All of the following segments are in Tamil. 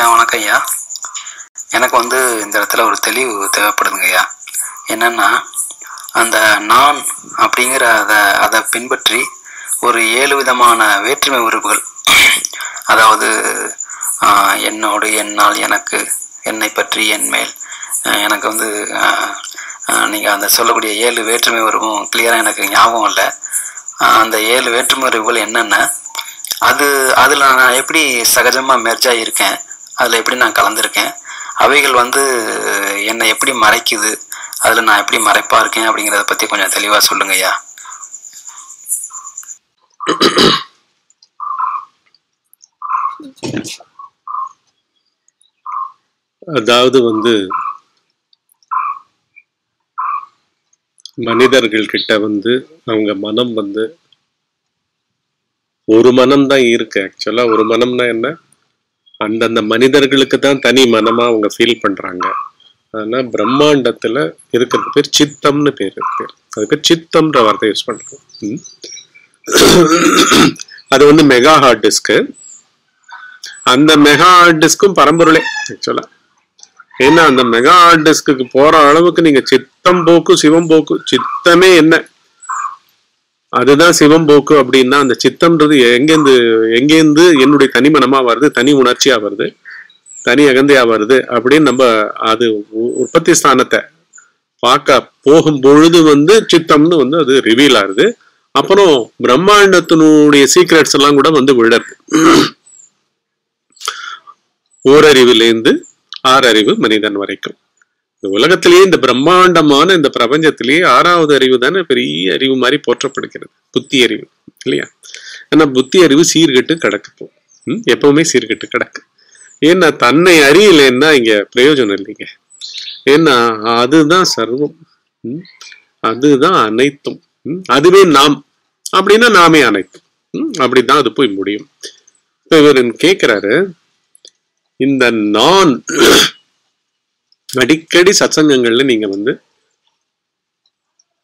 ஐயா வணக்கம் ஐயா. எனக்கு வந்து இந்த இடத்துல ஒரு தெளிவு தேவைப்படுதுங்க ஐயா. என்னன்னா அந்த நான் அப்படிங்கிற அதை அதை பின்பற்றி ஒரு ஏழு விதமான வேற்றுமை உறுப்புகள். அதாவது என்னோடு என்னால் எனக்கு என்னை பற்றி என் மேல். எனக்கு வந்து நீங்கள் அந்த சொல்லக்கூடிய ஏழு வேற்றுமை உருவம் கிளியராக எனக்கு ஞாபகம் இல்லை. அந்த ஏழு வேற்றுமை உறவுகள் என்னென்ன அது அதில் நான் எப்படி சகஜமாக மெர்ஜாக இருக்கேன் அதில் எப்படி நான் கலந்துருக்கேன்? அவைகள் வந்து என்னை எப்படி மறைக்குது? அதில் நான் எப்படி மறைப்பாக இருக்கேன் அப்படிங்கிறத பற்றி கொஞ்சம் தெளிவாக சொல்லுங்க ஐயா. அதாவது வந்து மனிதர்கள் கிட்ட வந்து அவங்க மனம் வந்து ஒரு மனம் தான் இருக்கு ஆக்சுவலா ஒரு மனம்னா என்ன? அந்தந்த மனிதர்களுக்கு தான் தனி மனமா அவங்க ஃபீல் பண்றாங்க. ஆனா பிரம்மாண்டத்துல இருக்கிறது பேர் சித்தம்னு பேர் பேர் அது பேர் சித்தம்ன்ற வார்த்தை யூஸ் பண்றோம். அது வந்து மெகா ஹார்ட் டிஸ்க்கு அந்த மெகா ஹார்ட் டிஸ்க்கும் பரம்பொருளே ஆக்சுவலா ஏன்னா அந்த மெகா ஹார்ட் டிஸ்க்கு போற அளவுக்கு நீங்க சித்தம் போக்கு சிவம் போக்கு சித்தமே என்ன? அதுதான் சிவம் போக்கு அப்படின்னா அந்த சித்தம்ன்றது எங்கேருந்து எங்கேருந்து என்னுடைய தனிமனமா வருது தனி உணர்ச்சியா வருது தனி அகந்தையா வருது அப்படின்னு நம்ம அது உ- உற்பத்தி ஸ்தானத்தை பார்க்க போகும் பொழுது வந்து சித்தம்னு வந்து அது ரிவீல் ஆகுது. அப்புறம் பிரம்மாண்டத்தினுடைய சீக்ரெட்ஸ் எல்லாம் கூட வந்து விழருது ஓரறிவிலேருந்து ஆறறிவு மனிதன் வரைக்கும். இந்த உலகத்திலேயே இந்த பிரம்மாண்டமான இந்த பிரபஞ்சத்திலேயே ஆறாவது அறிவு தானே பெரிய அறிவு மாதிரி போற்றப்படுகிறது. புத்தி அறிவு இல்லையா? ஆனா புத்தி அறிவு சீர்கட்டு கிடக்கு ம், எப்பவுமே சீர்கட்டு கிடக்கு. ஏன்னா தன்னை அறியலைன்னா இங்க பிரயோஜனம் இல்லைங்க. ஏன்னா அதுதான் சர்வம். அதுதான் அனைத்தும். அதுவே நாம். அப்படின்னா நாமே அனைத்தும். அப்படிதான் அது போய் முடியும். இப்ப இவர் கேட்கிறாரு இந்த நான் அடிக்கடி சத்சங்கங்கள்ல நீங்க வந்து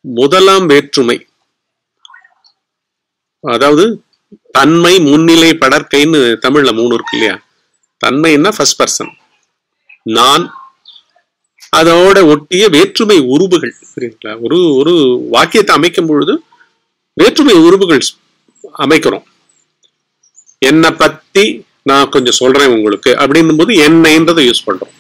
முதலாம் வேற்றுமை அதாவது தன்மை முன்னிலை படற்கைன்னு தமிழ்ல மூணு இருக்கு இல்லையா? தன்மைன்னா ஃபர்ஸ்ட் பர்சன் நான் அதோட ஒட்டிய வேற்றுமை உருபுகள் புரியுதுங்களா? ஒரு ஒரு வாக்கியத்தை அமைக்கும் பொழுது வேற்றுமை உருபுகள் அமைக்கிறோம். என்னை பத்தி நான் கொஞ்சம் சொல்றேன் உங்களுக்கு. அப்படின்னும் போது என்னைன்றதை யூஸ் பண்றோம்.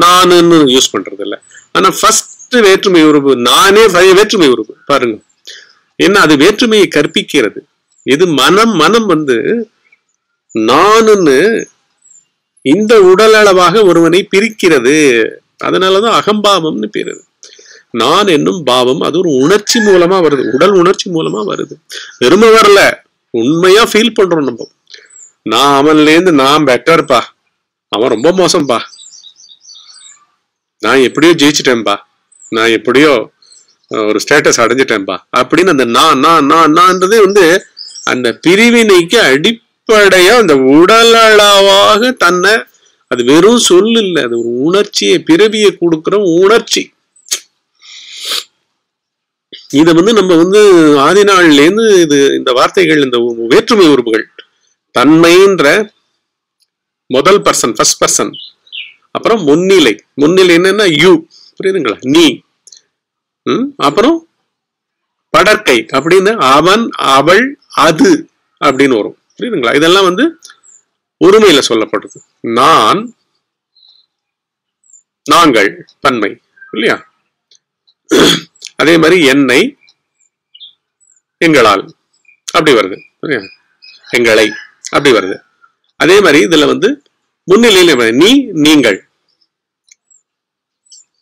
நானுன்னு யூஸ் பண்றது இல்லை ஆனா ஃபர்ஸ்ட் வேற்றுமை உருவு நானே வேற்றுமை உருவு பாருங்க. என்ன அது வேற்றுமையை கற்பிக்கிறது. இது மனம் மனம் வந்து நானுன்னு இந்த உடல் அளவாக ஒருவனை பிரிக்கிறது. அதனாலதான் அகம்பாவம்னு பேருது. நான் என்னும் பாவம் அது ஒரு உணர்ச்சி மூலமா வருது. உடல் உணர்ச்சி மூலமா வருது. வெறுமை வரல. உண்மையா ஃபீல் பண்றோம் நம்ம. நான் அவன்ல இருந்து நான் பெட்டர்ப்பா அவன் ரொம்ப மோசம்பா. நான் எப்படியோ ஜெயிச்சிட்டேன்பா. நான் எப்படியோ ஒரு ஸ்டேட்டஸ் அடைஞ்சிட்டேன்பா. அப்படின்னு அந்த நான் நான் நான் நான்ன்றதே வந்து அந்த பிரிவினைக்கு அடிப்படையா அந்த உடலளவாக தன்னை அது வெறும் சொல் இல்லை. அது ஒரு உணர்ச்சியை பிறவியை கொடுக்குற உணர்ச்சி. இதை வந்து நம்ம வந்து ஆதி நாள்லேருந்து இது இந்த வார்த்தைகள் இந்த வேற்றுமை உறுப்புகள். தன்மைன்ற முதல் பர்சன் ஃபர்ஸ்ட் பர்சன் அப்புறம் முன்னிலை. முன்னிலை என்னன்னா யூ. புரியுதுங்களா? நீ. அப்புறம் படற்கை அப்படின்னு அவன் அவள் அது அப்படின்னு வரும். புரியுதுங்களா? இதெல்லாம் வந்து ஒருமையில சொல்லப்படுது. நான் நாங்கள் பன்மை. இல்லையா? அதே மாதிரி என்னை எங்களால். அப்படி வருது. எங்களை. அப்படி வருது. அதே மாதிரி இதுல வந்து முன்னிலையில் நீ நீங்கள்.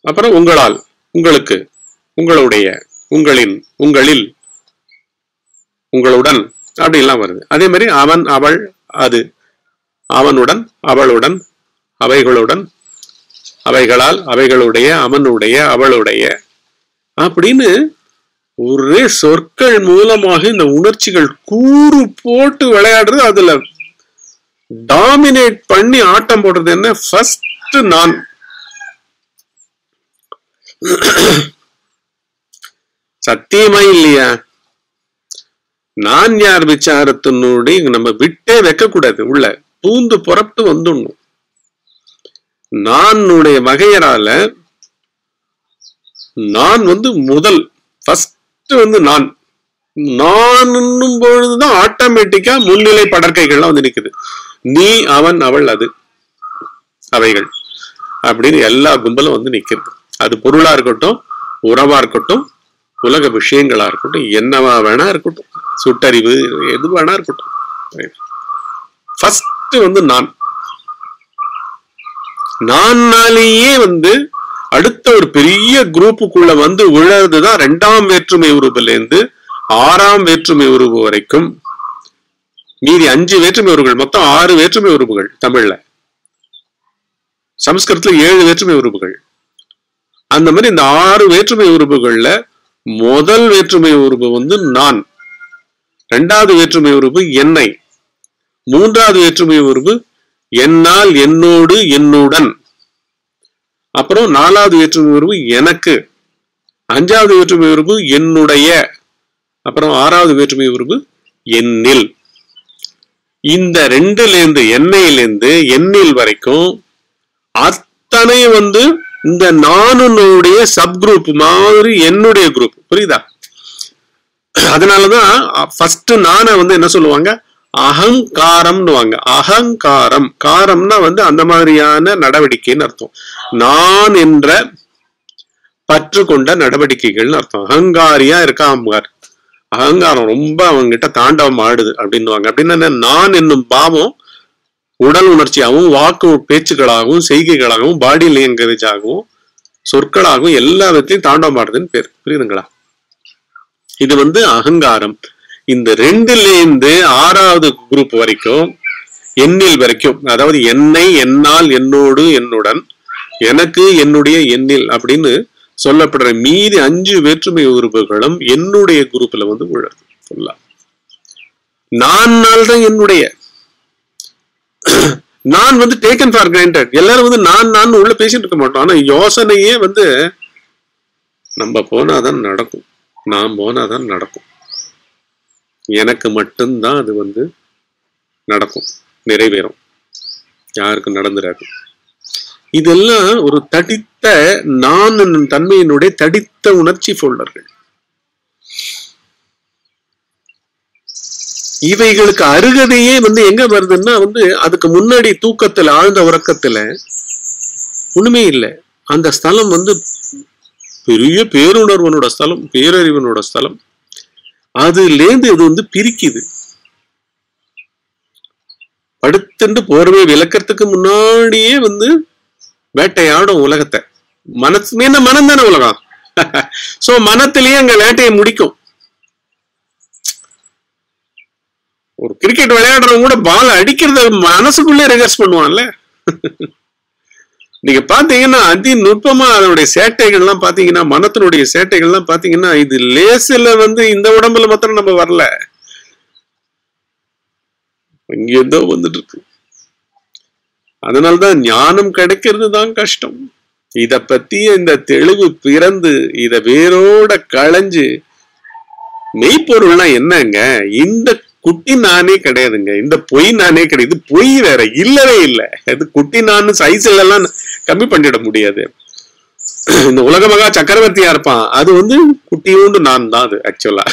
அப்புறம் உங்களால் உங்களுக்கு உங்களுடைய உங்களின் உங்களில் உங்களுடன் அப்படி எல்லாம் வருது. அதே மாதிரி அவன் அவள் அது. அவனுடன் அவளுடன் அவைகளுடன் அவைகளால் அவைகளுடைய அவனுடைய அவளுடைய. அப்படின்னு ஒரே சொற்கள் மூலமாக இந்த உணர்ச்சிகள் கூறு போட்டு விளையாடுறது அதுல டாமினேட் பண்ணி ஆட்டம் போடுறது என்ன ஃபர்ஸ்ட் நான். சத்தியமா இல்லையா. நான் யார் விசாரத்தினோடு நம்ம விட்டே வைக்க கூடாது உள்ள பூந்து புறப்பட்டு வந்துடணும். நானுடைய வகையரால நான் வந்து முதல். ஃபர்ஸ்ட் வந்து நான். நான் பொழுதுதான் ஆட்டோமேட்டிக்கா முன்னிலை படற்கைகள்லாம் வந்து நிக்குது. நீ அவன் அவள் அது. அவைகள். அப்படின்னு எல்லா கும்பலும் வந்து நிற்கிறது அது பொருளா இருக்கட்டும் உறவா இருக்கட்டும் உலக விஷயங்களா இருக்கட்டும் என்னவா வேணா இருக்கட்டும். சுட்டறிவு எது வேணா இருக்கட்டும். ஃபர்ஸ்ட் வந்து நான். நான்னாலேயே வந்து அடுத்த ஒரு பெரிய குரூப்புக்குள்ள வந்து விழறதுதான் ரெண்டாம் வேற்றுமை உருவுல இருந்து ஆறாம் வேற்றுமை உருவு வரைக்கும் மீதி அஞ்சு வேற்றுமை உருவுகள் மொத்தம் ஆறு வேற்றுமை உருவுகள் தமிழ்ல. சமஸ்கிருதத்துல ஏழு வேற்றுமை உறுப்புகள். அந்த மாதிரி இந்த ஆறு வேற்றுமை உறுப்புகள்ல முதல் வேற்றுமை உறுப்பு வந்து நான். ரெண்டாவது வேற்றுமை உறுப்பு என்னை. மூன்றாவது வேற்றுமை உறுப்பு என்னால் என்னோடு என்னுடன். அப்புறம் நாலாவது வேற்றுமை உறுப்பு எனக்கு. அஞ்சாவது வேற்றுமை உறுப்பு என்னுடைய. அப்புறம் ஆறாவது வேற்றுமை உறுப்பு என்னில். இந்த ரெண்டுலேருந்து எண்ணெயிலேருந்து எண்ணெயில் வரைக்கும் அத்தனை வந்து இந்த நானுடைய சப் குரூப் மாதிரி என்னுடைய குரூப் புரியுதா? அதனாலதான் ஃபர்ஸ்ட் நானை வந்து என்ன சொல்லுவாங்க? அகங்காரம்னுவாங்க. அகங்காரம். காரம்னா வந்து அந்த மாதிரியான நடவடிக்கைன்னு அர்த்தம். நான் என்ற பற்று கொண்ட நடவடிக்கைகள்னு அர்த்தம். அகங்காரியா இருக்கான் பார் அகங்காரம் ரொம்ப அவங்ககிட்ட தாண்டவம் ஆடுது அப்படின்னுவாங்க. அப்படின்னா நான் என்னும் பாவம் உடல் உணர்ச்சியாகவும் வாக்கு பேச்சுக்களாகவும் செய்கைகளாகவும் பாடி லாங்குவேஜ் ஆகவும் சொற்களாகவும் எல்லா விதத்தையும் தாண்டவம் ஆடுதுன்னு பேர். புரியுதுங்களா? இது வந்து அகங்காரம். இந்த ரெண்டுல இருந்து ஆறாவது குரூப் வரைக்கும் எண்ணில் வரைக்கும் அதாவது என்னை என்னால் என்னோடு என்னுடன் எனக்கு என்னுடைய எண்ணில் அப்படின்னு சொல்லப்படுற மீதி அஞ்சு வேற்றுமை உறுப்புகளும் என்னுடைய குரூப்ல வந்து விழுது. ஃபுல்லா நான் நாள் தான் என்னுடைய. நான் வந்து டேக்கன் ஃபார் கிராண்டட் எல்லாரும் வந்து நான் நான் உள்ள பேசிட்டு இருக்க மாட்டோம். ஆனா யோசனையே வந்து நம்ம போனாதான் நடக்கும். நான் போனாதான் நடக்கும். எனக்கு மட்டும்தான் அது வந்து நடக்கும். நிறைவேறும். யாருக்கும் நடந்துடாது இதெல்லாம் ஒரு தடித்த நான் என்னும் தன்மையினுடைய தடித்த உணர்ச்சி ஃபோல்டர்கள் இவைகளுக்கு அருகதையே வந்து எங்க வருதுன்னா வந்து அதுக்கு முன்னாடி தூக்கத்துல ஆழ்ந்த உறக்கத்துல ஒண்ணுமே இல்லை. அந்த ஸ்தலம் வந்து பெரிய பேருணர்வனோட ஸ்தலம் பேரறிவனோட ஸ்தலம். அதுலேருந்து இது வந்து பிரிக்குது. படுத்துட்டு போர்வை விளக்கறதுக்கு முன்னாடியே வந்து வேட்டையாடும் உலகத்தை. மனசு என்ன மனம் தானே உலகம்? சோ மனத்திலேயே அங்க வேட்டையை முடிக்கும். ஒரு கிரிக்கெட் விளையாடுறவங்க கூட பால் அடிக்கிறத மனசுக்குள்ளே ரிகர்ஸ் பண்ணுவான்ல. நீங்க பாத்தீங்கன்னா அதி நுட்பமா அதனுடைய சேட்டைகள்லாம் பாத்தீங்கன்னா மனத்தினுடைய சேட்டைகள்லாம் பாத்தீங்கன்னா இது லேசில வந்து இந்த உடம்புல மாத்திரம் நம்ம வரல. இங்கேருந்தோ வந்துட்டு இருக்கு. அதனால்தான் ஞானம் கிடைக்கிறது தான் கஷ்டம். இத பத்தி இந்த தெளிவு பிறந்து இத வேரோட களைஞ்சு மெய்ப்பொருள்னா என்னங்க? இந்த குட்டி நானே கிடையாதுங்க. இந்த பொய் நானே கிடையாது. பொய் வேற. இல்லவே இல்லை. இது குட்டி நான் சைஸ்ல எல்லாம் கம்மி பண்ணிட முடியாது. இந்த உலக மகா சக்கரவர்த்தியா இருப்பான். அது வந்து குட்டியோண்டு நான் தான் அது ஆக்சுவலா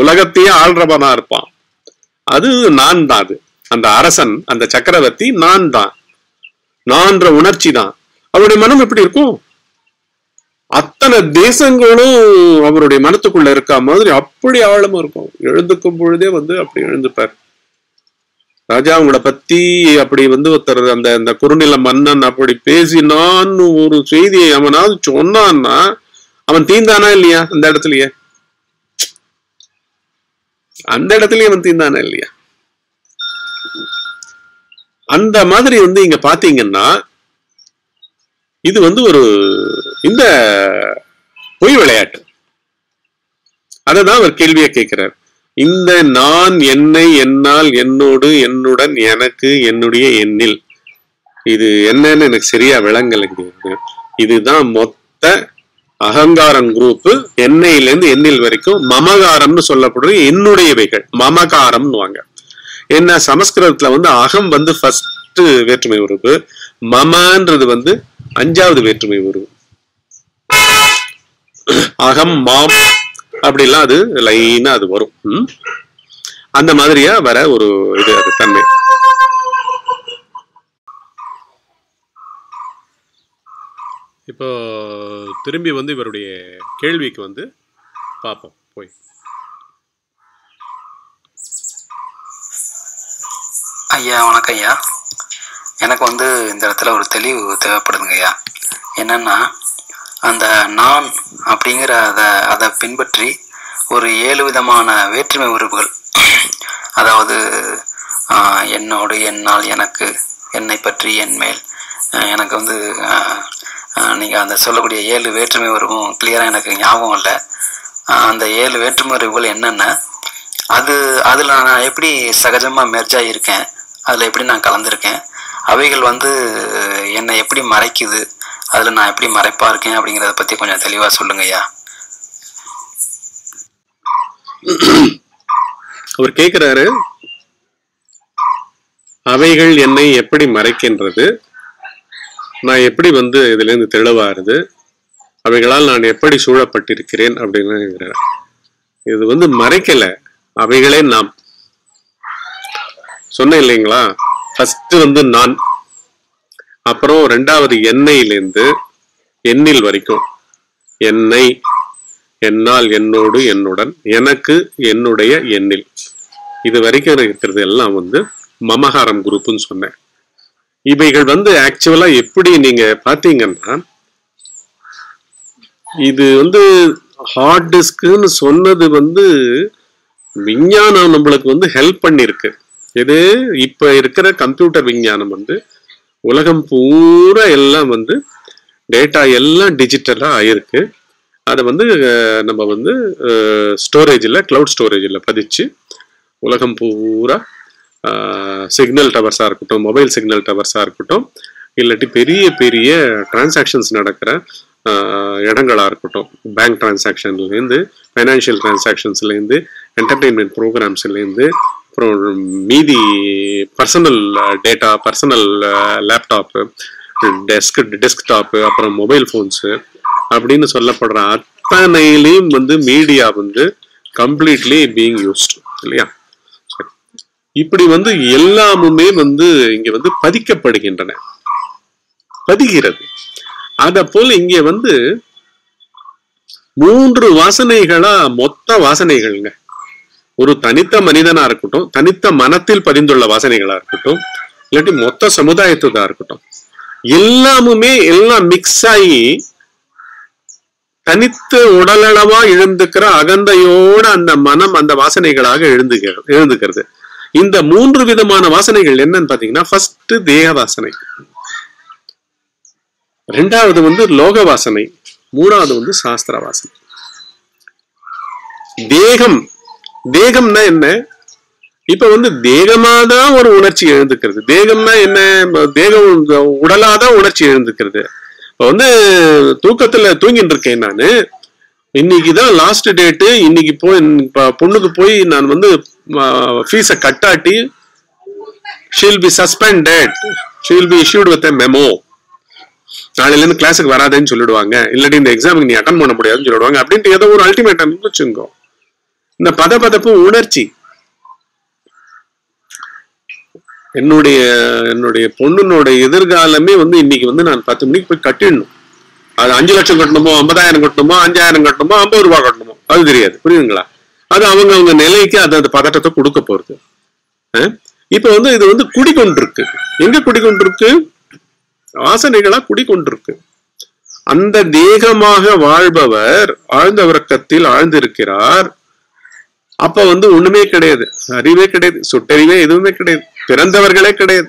உலகத்தையே ஆள்றவனா இருப்பான். அது நான் தான் அது. அந்த அரசன் அந்த சக்கரவர்த்தி நான் தான் நான்ற உணர்ச்சி தான் அவருடைய மனம் எப்படி இருக்கும்? அத்தனை தேசங்களும் அவருடைய மனத்துக்குள்ள இருக்கா மாதிரி அப்படி ஆழமா இருக்கும். எழுந்துக்கும் பொழுதே வந்து அப்படி எழுந்துப்பார். ராஜா உங்களை பத்தி அப்படி வந்து ஒருத்தர் அந்த அந்த குறுநில மன்னன் அப்படி பேசினான்னு ஒரு செய்தியை அவனாவது சொன்னான்னா அவன் தீந்தானா இல்லையா அந்த இடத்துலயே? அந்த இடத்துலயே அவன் தீந்தானா இல்லையா? அந்த மாதிரி வந்து இங்க பாத்தீங்கன்னா இது வந்து ஒரு இந்த பொய் விளையாட்டு. அததான் அவர் கேள்வியை கேட்கிறார். இந்த நான் என்னை என்னால் என்னோடு என்னுடன் எனக்கு என்னுடைய எண்ணில். இது என்னன்னு எனக்கு சரியா விளங்கலைங்க இதுதான் மொத்த அகங்காரம் குரூப் எண்ணெயிலேருந்து எண்ணில் வரைக்கும் மமகாரம்னு சொல்லப்படுறது என்னுடையவைகள். மமகாரம்னுவாங்க என்ன சமஸ்கிருதத்துல வந்து அகம் வந்து ஃபர்ஸ்ட் வேற்றுமை உறுப்பு மமன்றது வந்து அஞ்சாவது வேற்றுமை உருவு அகம் மாம் அப்படிலாம் அது லைனா அது வரும். ம்? அந்த மாதிரியா வர ஒரு இது அது தன்மை. இப்போ திரும்பி வந்து இவருடைய கேள்விக்கு வந்து பார்ப்போம் போய். ஐயா வணக்கம் ஐயா எனக்கு வந்து இந்த இடத்துல ஒரு தெளிவு தேவைப்படுதுங்க ஐயா என்னென்னா அந்த நான் அப்படிங்கிற அதை அதை பின்பற்றி ஒரு ஏழு விதமான வேற்றுமை உறுப்புகள் அதாவது என்னோடு என்னால் எனக்கு என்னை பற்றி என் மேல். எனக்கு வந்து நீங்கள் அந்த சொல்லக்கூடிய ஏழு வேற்றுமை உறவும் கிளியராக எனக்கு ஞாபகம் இல்லை. அந்த ஏழு வேற்றுமை உறவுகள் என்னென்ன அது அதில் நான் எப்படி சகஜமாக மெர்ஜாக இருக்கேன் அதில் எப்படி நான் கலந்துருக்கேன்? அவைகள் வந்து என்னை எப்படி மறைக்குது? அதில் நான் எப்படி மறைப்பா இருக்கேன் அப்படிங்கிறத பற்றி கொஞ்சம் தெளிவாக சொல்லுங்க ஐயா அவர் கேட்கிறாரு அவைகள் என்னை எப்படி மறைக்கின்றது? நான் எப்படி வந்து இதுல இருந்து தெளிவாருது அவைகளால் நான் எப்படி சூழப்பட்டிருக்கிறேன்? அப்படின்னு இது வந்து மறைக்கல. அவைகளே நாம் சொன்னேன் இல்லைங்களா ஃபர்ஸ்ட் வந்து நான். அப்புறம் ரெண்டாவது எண்ணெயிலேருந்து எண்ணில் வரைக்கும். என்னை என்னால் என்னோடு என்னுடன் எனக்கு என்னுடைய எண்ணில் இது வரைக்கும் இருக்கிறது எல்லாம் வந்து மமகாரம் குரூப்னு சொன்னேன். இவைகள் வந்து ஆக்சுவலா எப்படி நீங்க பாத்தீங்கன்னா இது வந்து ஹார்ட் டிஸ்க்னு சொன்னது வந்து விஞ்ஞானம் நம்மளுக்கு வந்து ஹெல்ப் பண்ணிருக்கு. இது இப்ப இருக்கிற கம்ப்யூட்டர் விஞ்ஞானம் வந்து உலகம் பூரா எல்லாம் வந்து டேட்டா எல்லாம் டிஜிட்டலாக ஆயிருக்கு. அதை வந்து நம்ம வந்து ஸ்டோரேஜில் க்ளவுட் ஸ்டோரேஜில் பதிச்சு உலகம் பூரா சிக்னல் டவர்ஸாக இருக்கட்டும் மொபைல் சிக்னல் டவர்ஸாக இருக்கட்டும் இல்லாட்டி பெரிய பெரிய டிரான்சாக்ஷன்ஸ் நடக்கிற இடங்களாக இருக்கட்டும். பேங்க் டிரான்சாக்ஷன்லேருந்து ஃபைனான்ஷியல் டிரான்சாக்ஷன்ஸ்லேருந்து என்டர்டெயின்மெண்ட் ப்ரோக்ராம்ஸ்லேருந்து அப்புறம் மீதி personal data personal laptop desk desktop அப்புறம் மொபைல் ஃபோன்ஸு அப்படின்னு சொல்லப்படுற அத்தனையிலையும் வந்து மீடியா வந்து கம்ப்ளீட்லி பீயிங் யூஸ்டு இல்லையா? சரி. இப்படி வந்து எல்லாமுமே வந்து இங்க வந்து பதிக்கப்படுகின்றன. பதிகிறது. அத போல இங்க வந்து மூன்று வாசனைகளா மொத்த வாசனைகள்ங்க. ஒரு தனித்த மனிதனா இருக்கட்டும் தனித்த மனத்தில் பதிந்துள்ள வாசனைகளா இருக்கட்டும் இல்லாட்டி மொத்த சமுதாயத்துதான் இருக்கட்டும் எல்லாமுமே எல்லாம் மிக்ஸ் ஆகி தனித்து உடலளவா எழுந்துக்கிற அகந்தையோட அந்த மனம் அந்த வாசனைகளாக எழுந்துகிறது எழுந்துக்கிறது. இந்த மூன்று விதமான வாசனைகள் என்னன்னு பாத்தீங்கன்னா ஃபர்ஸ்ட் தேக வாசனை. ரெண்டாவது வந்து லோக வாசனை. மூணாவது வந்து சாஸ்திர வாசனை. தேகம் தேகம்னா என்ன? இப்ப வந்து தேகமாதான் ஒரு உணர்ச்சி எழுந்துக்கிறது. தேகம்னா என்ன? தேகம் உடலாதான் உணர்ச்சி எழுந்துக்கிறது. இப்ப வந்து தூக்கத்துல தூங்கிட்டு இருக்கேன் நானு. இன்னைக்குதான் லாஸ்ட் டேட்டு இன்னைக்கு போய் பொண்ணுக்கு போய் நான் வந்து ஃபீஸை கட்டாட்டி shall be suspended shall be issued with memo நாளையிலேருந்து கிளாஸுக்கு வராதேன்னு சொல்லிடுவாங்க. இல்லாட்டி இந்த எக்ஸாமுக்கு நீ அட்டன் பண்ண முடியாதுன்னு சொல்லிடுவாங்க. அப்படின்ட்டு ஏதோ ஒரு அல்டிமேட்டம் வச்சுங்கோ. இந்த பதபதப்பு உணர்ச்சி. என்னுடைய என்னுடைய பொண்ணுனோட எதிர்காலமே வந்து இன்னைக்கு வந்து நான் பத்து மணிக்கு போய் கட்டிடணும். அது அஞ்சு லட்சம் கட்டணுமோ ஐம்பதாயிரம் கட்டணுமோ அஞ்சாயிரம் கட்டணுமோ ஐம்பது ரூபாய் கட்டணுமோ? அது தெரியாது. புரியுதுங்களா? அது அவங்க அவங்க நிலைக்கு அது அந்த பதட்டத்தை கொடுக்க போறது. இப்ப வந்து இது வந்து குடிக்கொண்டிருக்கு எங்க குடிக்கொண்டிருக்கு ஆசனைகளா குடிக்கொண்டிருக்கு அந்த தேகமாக வாழ்பவர் ஆழ்ந்த உறக்கத்தில் ஆழ்ந்திருக்கிறார். அப்ப வந்து ஒண்ணுமே கிடையாது. அறிவே கிடையாது. சுட்டறிவே எதுவுமே கிடையாது. பிறந்தவர்களே கிடையாது.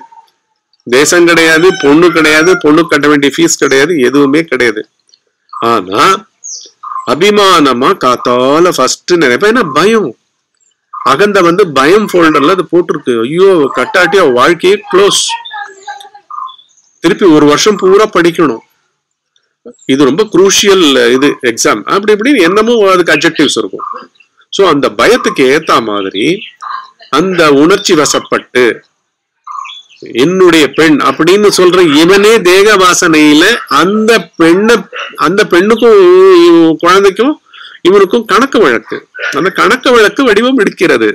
தேசம் கிடையாது. பொண்ணு கிடையாது. பொண்ணு கட்ட வேண்டிய ஃபீஸ் கிடையாது. எதுவுமே கிடையாது. ஆனா அபிமானமா காத்தால ஃபர்ஸ்ட் நினைப்பேன். ஏன்னா பயம். அகந்த வந்து பயம் ஃபோல்டர்ல அது போட்டிருக்கு. ஐயோ கட்டாட்டி வாழ்க்கையே க்ளோஸ் திருப்பி ஒரு வருஷம் பூரா படிக்கணும். இது ரொம்ப குரூஷியல் இது எக்ஸாம் அப்படி இப்படி என்னமோ அதுக்கு அப்ஜெக்டிவ்ஸ் இருக்கும். ஸோ அந்த பயத்துக்கு ஏத்த மாதிரி அந்த உணர்ச்சி வசப்பட்டு என்னுடைய பெண் அப்படின்னு சொல்ற இவனே தேக வாசனையில அந்த பெண்ணை அந்த பெண்ணுக்கும் குழந்தைக்கும் இவனுக்கும் கணக்கு வழக்கு. அந்த கணக்கு வழக்கு வடிவம் எடுக்கிறது.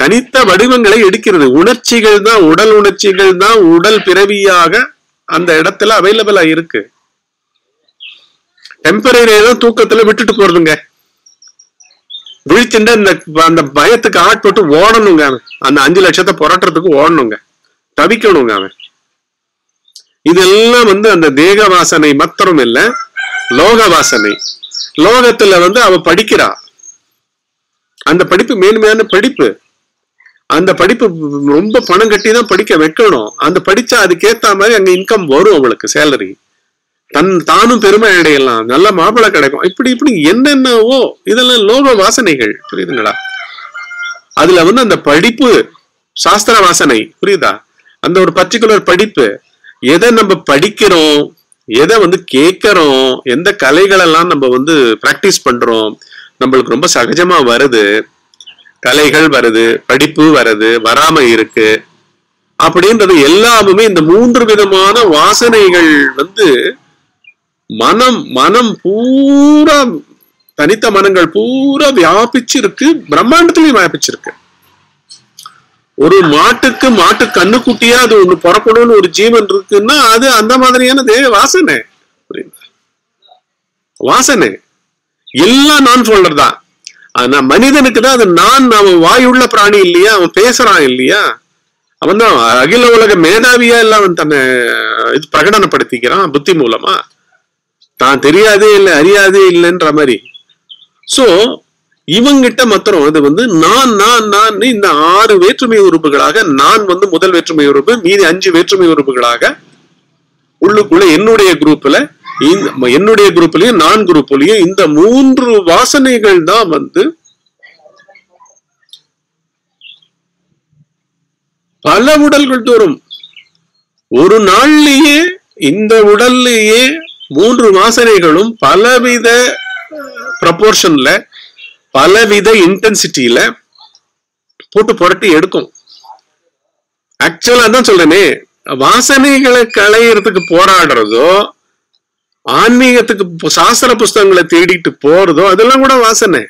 தனித்த வடிவங்களை எடுக்கிறது. உணர்ச்சிகள் தான் உடல் உணர்ச்சிகள் தான் உடல் பிறவியாக அந்த இடத்துல அவைலபிளா இருக்கு. டெம்பரரி தான் தூக்கத்துல விட்டுட்டு போறதுங்க. விழிச்சுட்டு அந்த அந்த பயத்துக்கு ஆட்பட்டு ஓடணுங்க அவன். அந்த அஞ்சு லட்சத்தை புரட்டுறதுக்கு ஓடணுங்க. தவிக்கணுங்க அவன். இதெல்லாம் வந்து அந்த தேக வாசனை மாத்திரம் இல்ல லோக வாசனை லோகத்துல வந்து அவ படிக்கிறா. அந்த படிப்பு மேன்மையான படிப்பு. அந்த படிப்பு ரொம்ப பணம் கட்டி தான் படிக்க வைக்கணும். அந்த படிச்சா அதுக்கேத்த மாதிரி அங்க இன்கம் வரும் அவளுக்கு சேலரி தன் தானும் பெருமை அடையலாம். நல்ல மாப்பிளை கிடைக்கும். இப்படி இப்படி என்னென்னவோ இதெல்லாம் லோக வாசனைகள். புரியுதுங்களா? அதுல வந்து அந்த படிப்பு சாஸ்திர வாசனை. புரியுதா? அந்த ஒரு பர்டிகுலர் படிப்பு. எதை நம்ம படிக்கிறோம்? எதை வந்து கேட்கறோம்? எந்த கலைகளெல்லாம் நம்ம வந்து பிராக்டிஸ் பண்றோம்? நம்மளுக்கு ரொம்ப சகஜமா வருது. கலைகள் வருது படிப்பு வருது வராம இருக்கு. அப்படின்றது எல்லாமுமே இந்த மூன்று விதமான வாசனைகள் வந்து மனம் மனம் பூரா தனித்த மனங்கள் பூரா வியாபிச்சிருக்கு பிரம்மாண்டத்திலையும் வியாபிச்சிருக்கு. ஒரு மாட்டுக்கு மாட்டு கண்ணுக்குட்டியா அது ஒண்ணு புறப்படும் ஒரு ஜீவன் இருக்குன்னா அது அந்த மாதிரியான தேவ வாசனை. புரியுதா? வாசனை. எல்லாம் நான் சொல்றதுதான் ஆனா மனிதனுக்கு தான் அது நான் அவன் வாயுள்ள பிராணி இல்லையா அவன் பேசுறான் இல்லையா? அவன் தான் அகில உலக மேதாவியா எல்லாம் அவன் தன்னை இது பிரகடனப்படுத்திக்கிறான் புத்தி மூலமா. தான் தெரியாதே இல்லை அறியாதே இல்லைன்ற மாதிரி. சோ இவங்கிட்ட மாத்திரம் அது வந்து நான் நான் நான் இந்த ஆறு வேற்றுமை உறுப்புகளாக நான் வந்து முதல் வேற்றுமை உறுப்பு மீதி அஞ்சு வேற்றுமை உறுப்புகளாக உள்ளுக்குள்ள என்னுடைய குரூப்ல என்னுடைய குரூப்லயும் நான் குரூப்லயும் இந்த மூன்று வாசனைகள் தான் வந்து பல உடல்கள் தோறும். ஒரு நாள்லயே இந்த உடல்லையே மூன்று வாசனைகளும் பலவித ப்ரப்போர்ஷன்ல பலவித இன்டென்சிட்டியில போட்டு புரட்டி எடுக்கும். ஆக்சுவலா தான் சொல்றேனே வாசனைகளை களையறதுக்கு போராடுறதோ ஆன்மீகத்துக்கு சாஸ்திர புஸ்தகங்களை தேடிட்டு போறதோ அதெல்லாம் கூட வாசனை.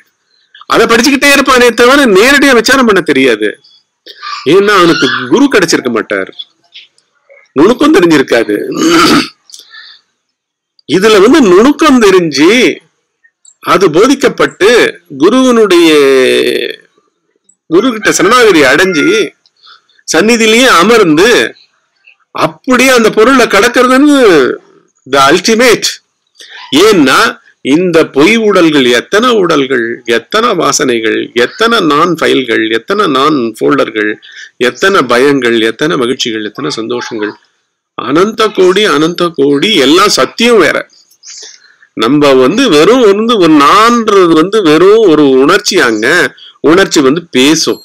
அதை படிச்சுக்கிட்டே இருப்பானே தவிர நேரடியா விசாரம் பண்ண தெரியாது. ஏன்னா அவனுக்கு குரு கிடைச்சிருக்க மாட்டார். நுணுக்கம் தெரிஞ்சிருக்காது. இதுல வந்து நுணுக்கம் தெரிஞ்சு அது போதிக்கப்பட்டு குருவனுடைய குரு கிட்ட சரணாகதி அடைஞ்சு சந்நிதியிலேயே அமர்ந்து அப்படியே அந்த பொருளை கடக்கிறதுன்னு த அல்டிமேட் ஏன்னா இந்த பொய் உடல்கள் எத்தனை உடல்கள் எத்தனை வாசனைகள் எத்தனை நான் ஃபைல்கள் எத்தனை நான் ஃபோல்டர்கள் எத்தனை பயங்கள் எத்தனை மகிழ்ச்சிகள் எத்தனை சந்தோஷங்கள் அனந்த கோடி அனந்த கோடி எல்லாம் சத்தியம் வேற. நம்ம வந்து வெறும் வந்து ஒரு நான்றது வந்து வெறும் ஒரு உணர்ச்சியாங்க உணர்ச்சி வந்து பேசும்.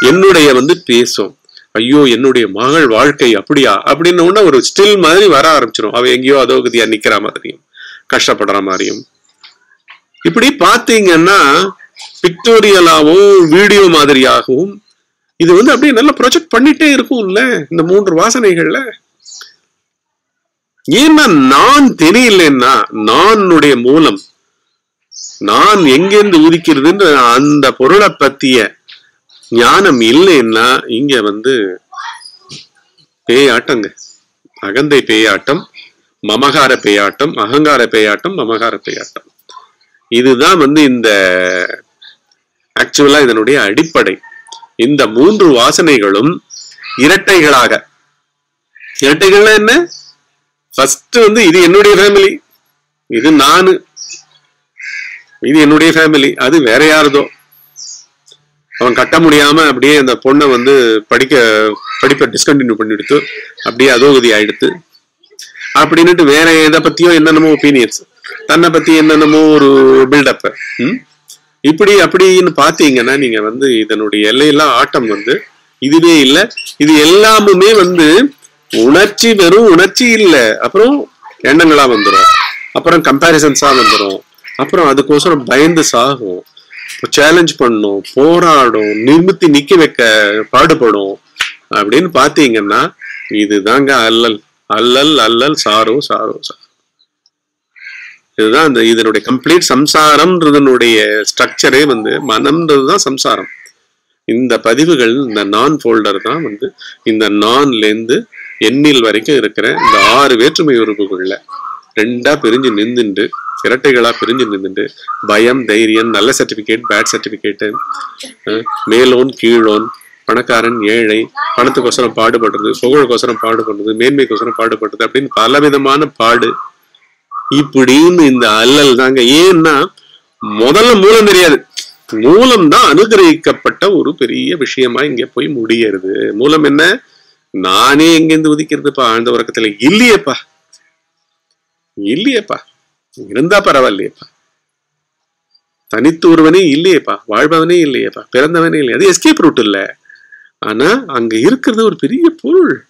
என்னுடைய வந்து பேசும். ஐயோ என்னுடைய மகள் வாழ்க்கை அப்படியா? அப்படின்னு உடனே ஒரு ஸ்டில் மாதிரி வர ஆரம்பிச்சிடும் அவ எங்கேயோ அதோகதியா நிக்கிற மாதிரியும் கஷ்டப்படுற மாதிரியும். இப்படி பாத்தீங்கன்னா பிக்டோரியலாவும் வீடியோ மாதிரியாகவும் இது வந்து அப்படியே நல்லா ப்ரொஜெக்ட் பண்ணிட்டே இருக்கும்ல இந்த மூன்று வாசனைகள்ல? ஏன்னா நான் தெரியலன்னா நானுடைய மூலம் நான் எங்கிருந்து உதிக்கிறதுன்ற அந்த பொருளை பத்திய ஞானம் இல்லைன்னா இங்க வந்து பேயாட்டங்க. அகந்தை பேயாட்டம் மமகார பேயாட்டம் அகங்கார பேயாட்டம் மமகார பேயாட்டம். இதுதான் வந்து இந்த ஆக்சுவலா இதனுடைய அடிப்படை. இந்த மூன்று வாசனைகளும் இரட்டைகளாக. இரட்டைகள்னா என்ன? ஃபர்ஸ்ட் வந்து இது என்னுடைய ஃபேமிலி இது நானு. இது என்னுடைய ஃபேமிலி அது வேற யாருதோ. அவன் கட்ட முடியாம அப்படியே அந்த பொண்ணை வந்து படிக்க படிப்பை டிஸ்கண்டினியூ பண்ணிடுத்து அப்படியே அதோகதி ஆயிடுத்து. அப்படின்னுட்டு வேற எதை பத்தியோ என்னென்னமோ ஒப்பீனியன்ஸ் தன்னை பத்தி என்னென்னமோ ஒரு பில்டப் இப்படி அப்படின்னு பாத்தீங்கன்னா நீங்க வந்து இதனுடைய எல்லையெல்லாம் ஆட்டம் வந்து இதுவே இல்லை. இது எல்லாமுமே வந்து உணர்ச்சி வெறும் உணர்ச்சி இல்லை. அப்புறம் எண்ணங்களா வந்துடும் அப்புறம் கம்பாரிசன்ஸா வந்துடும் அப்புறம் அதுக்கோசரம் பயந்து சாகும். சேலஞ்ச் பண்ணும் போராடும் நிமித்தி நிக்க வைக்க பாடுபடும். அப்படின்னு பாத்தீங்கன்னா இதுதாங்க அல்லல். அல்லல் அல்லல் சாரோ சாரோ சாரோ. இதுதான் அந்த இதனுடைய கம்ப்ளீட் சம்சாரம்ன்றதனுடைய ஸ்ட்ரக்சரே வந்து மனம்ன்றதுதான் சம்சாரம். இந்த பதிவுகள் இந்த நான் ஃபோல்டர் தான் வந்து இந்த நான்லேருந்து எண்ணில் வரைக்கும் இருக்கிற இந்த ஆறு வேற்றுமை உறுப்புகள்ல ரெண்டா பிரிஞ்சு நின்றுண்டு இரட்டைகளா பிரிஞ்சு நின்றுண்டு. பயம் தைரியம் நல்ல சர்டிபிகேட் பேட் சர்டிபிகேட் மேலோன் கீழோன் பணக்காரன் ஏழை பணத்துக்கோசரம் பாடுபடுறது புகழுக்கோசரம் பாடுபடுறது மேன்மைக்கோசரம் பாடுபடுறது அப்படின்னு பலவிதமான பாடு இப்படின்னு இந்த அல்லல் தாங்க. ஏன்னா முதல்ல மூலம் தெரியாது. மூலம் தான் அனுகிரகிக்கப்பட்ட ஒரு பெரிய விஷயமா இங்க போய் முடியறது. மூலம் என்ன? நானே எங்கேருந்து உதிக்கிறதுப்பா? ஆழ்ந்த உறக்கத்துல. இல்லையேப்பா. இல்லையேப்பா. இருந்தா பரவாயில்லையேப்பா. தனித்து ஒருவனே இல்லையேப்பா. வாழ்பவனே இல்லையேப்பா. பிறந்தவனே இல்லையா. அது எஸ்கேப் ரூட் இல்ல. ஆனா அங்க இருக்கிறது ஒரு பெரிய பொருள்.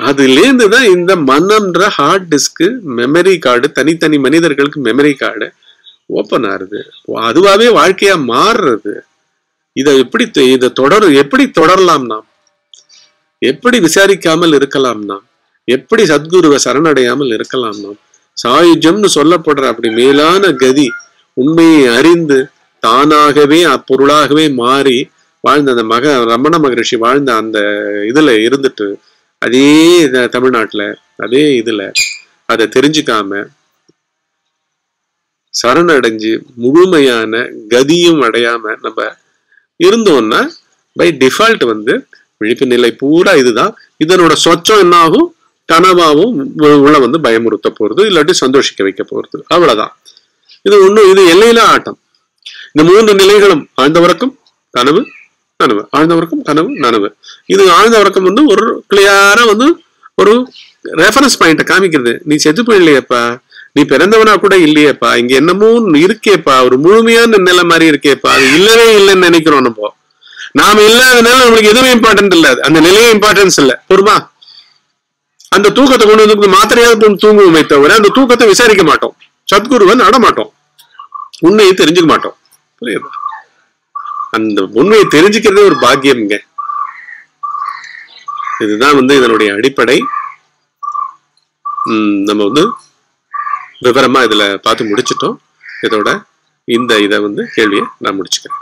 அதுலேருந்து தான் இந்த மனம்ன்ற ஹார்ட் டிஸ்க் மெமரி கார்டு தனித்தனி மனிதர்களுக்கு மெமரி கார்டு ஓப்பன் ஆறுது அதுவாவே வாழ்க்கையா மாறுறது. இதை எப்படி இதை தொடர் எப்படி தொடரலாம் நாம்? எப்படி விசாரிக்காமல் இருக்கலாம் நாம்? எப்படி சத்குருவை சரணடையாமல் இருக்கலாம் நாம்? சாயுஜம்னு சொல்லப்படுற அப்படி மேலான கதி உண்மையை அறிந்து தானாகவே அப்பொருளாகவே மாறி வாழ்ந்த அந்த மக ரமண மகரிஷி வாழ்ந்த அந்த இதுல இருந்துட்டு அதே தமிழ்நாட்டில் தமிழ்நாட்டுல அதே இதுல அதை தெரிஞ்சுக்காம சரணடைஞ்சு முழுமையான கதியும் அடையாம நம்ம இருந்தோம்னா பை டிஃபால்ட் வந்து விழிப்பு நிலை பூரா இதுதான். இதனோட சொச்சம் என்ன ஆகும் கனவாவும் உள்ள வந்து பயமுறுத்த போறது இல்லாட்டி சந்தோஷிக்க வைக்க போறது. அவ்வளவுதான். இது ஒண்ணும் இது எல்லையில ஆட்டம். இந்த மூன்று நிலைகளும் ஆழ்ந்தவரக்கும் கனவு நனவு ஆழ்ந்த உறக்கம் கனவு நனவு. இது ஆழ்ந்த உறக்கம் வந்து ஒரு கிளியரா வந்து ஒரு ரெஃபரன்ஸ் பாயிண்ட்டை காமிக்கிறது. நீ செத்து போயிடலையப்பா. நீ பிறந்தவனா கூட இல்லையேப்பா. இங்க என்னமோ இருக்கேப்பா. ஒரு முழுமையான நிலை மாதிரி இருக்கேப்பா. அது இல்லவே இல்லைன்னு நினைக்கிறோம் நம்ம. நாம இல்லாதனால நம்மளுக்கு எதுவும் இம்பார்ட்டன்ட் இல்ல. அந்த நிலையே இம்பார்ட்டன்ஸ் இல்ல. பொறுமா அந்த தூக்கத்தை கொண்டு வந்து மாத்திரையாவது தூங்குவோமே தவிர அந்த தூக்கத்தை விசாரிக்க மாட்டோம். சத்குருவை நட மாட்டோம். உண்மையை தெரிஞ்சுக்க மாட்டோம். புரியுதா? அந்த உண்மையை தெரிஞ்சுக்கிறதே ஒரு பாக்கியம்ங்க. இதுதான் வந்து இதனுடைய அடிப்படை. நம்ம வந்து விவரமா இதுல பார்த்து முடிச்சிட்டோம். இதோட இந்த இதை வந்து கேள்வியை நான் முடிச்சுக்கிறேன்.